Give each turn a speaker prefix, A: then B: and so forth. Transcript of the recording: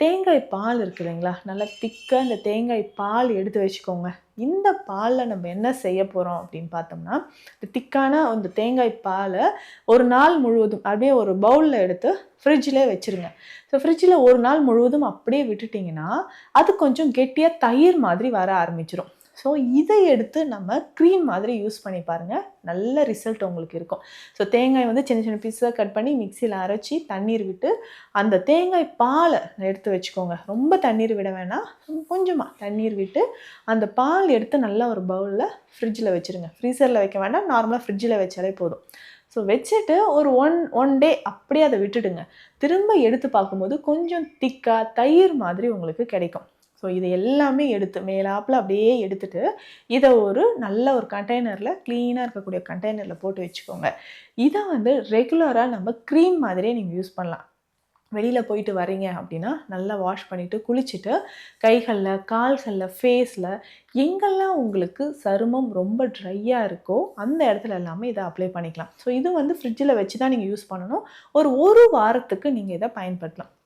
A: தேங்காய் பால் இருக்கு இல்லைங்களா? நல்லா திக்காக இந்த தேங்காய் பால் எடுத்து வச்சுக்கோங்க. இந்த பாலில் நம்ம என்ன செய்ய போகிறோம் அப்படின்னு பார்த்தோம்னா இந்த திக்கான அந்த தேங்காய் பாலை ஒரு நாள் முழுவதும் அப்படியே ஒரு பவுலில் எடுத்து ஃப்ரிட்ஜில் வச்சுருங்க. ஸோ ஃப்ரிட்ஜில் ஒரு நாள் முழுவதும் அப்படியே விட்டுட்டிங்கன்னா அது கொஞ்சம் கெட்டியாக தயிர் மாதிரி வர ஆரம்பிச்சிடும் ஸோ இதை எடுத்து நம்ம க்ரீம் மாதிரி யூஸ் பண்ணி பாருங்கள் நல்ல ரிசல்ட் உங்களுக்கு இருக்கும். ஸோ தேங்காய் வந்து சின்ன சின்ன பீஸாக கட் பண்ணி மிக்சியில் அரைச்சி தண்ணீர் விட்டு அந்த தேங்காய் பாலை எடுத்து வச்சுக்கோங்க. ரொம்ப தண்ணீர் விட வேணாம். கொஞ்சமாக தண்ணீர் விட்டு அந்த பால் எடுத்து நல்லா ஒரு பவுலில் ஃப்ரிட்ஜில் வச்சுருங்க. ஃப்ரீசரில் வைக்க வேண்டாம். நார்மலாக ஃப்ரிட்ஜில் வச்சாலே போதும். ஸோ வச்சுட்டு ஒரு ஒன் ஒன் டே அப்படியே அதை விட்டுடுங்க. திரும்ப எடுத்து பார்க்கும்போது கொஞ்சம் திக்காக தயிர் மாதிரி உங்களுக்கு கிடைக்கும். ஸோ இதை எல்லாமே எடுத்து மேலாப்பில் அப்படியே எடுத்துட்டு இதை ஒரு நல்ல ஒரு கண்டெய்னரில் க்ளீனாக இருக்கக்கூடிய கண்டெய்னரில் போட்டு வச்சுக்கோங்க. இதை வந்து ரெகுலராக நம்ம க்ரீம் மாதிரியே நீங்கள் யூஸ் பண்ணலாம். வெளியில் போயிட்டு வரீங்க அப்படின்னா நல்லா வாஷ் பண்ணிவிட்டு குளிச்சுட்டு கைகளில் கால்களில் ஃபேஸில் எங்கெல்லாம் உங்களுக்கு சருமம் ரொம்ப ட்ரையாக இருக்கோ அந்த இடத்துல எல்லாமே இதை அப்ளை பண்ணிக்கலாம். ஸோ இது வந்து ஃப்ரிட்ஜில் வச்சு தான் நீங்கள் யூஸ் பண்ணணும். ஒரு ஒரு வாரத்துக்கு நீங்கள் இதை பயன்படுத்தலாம்.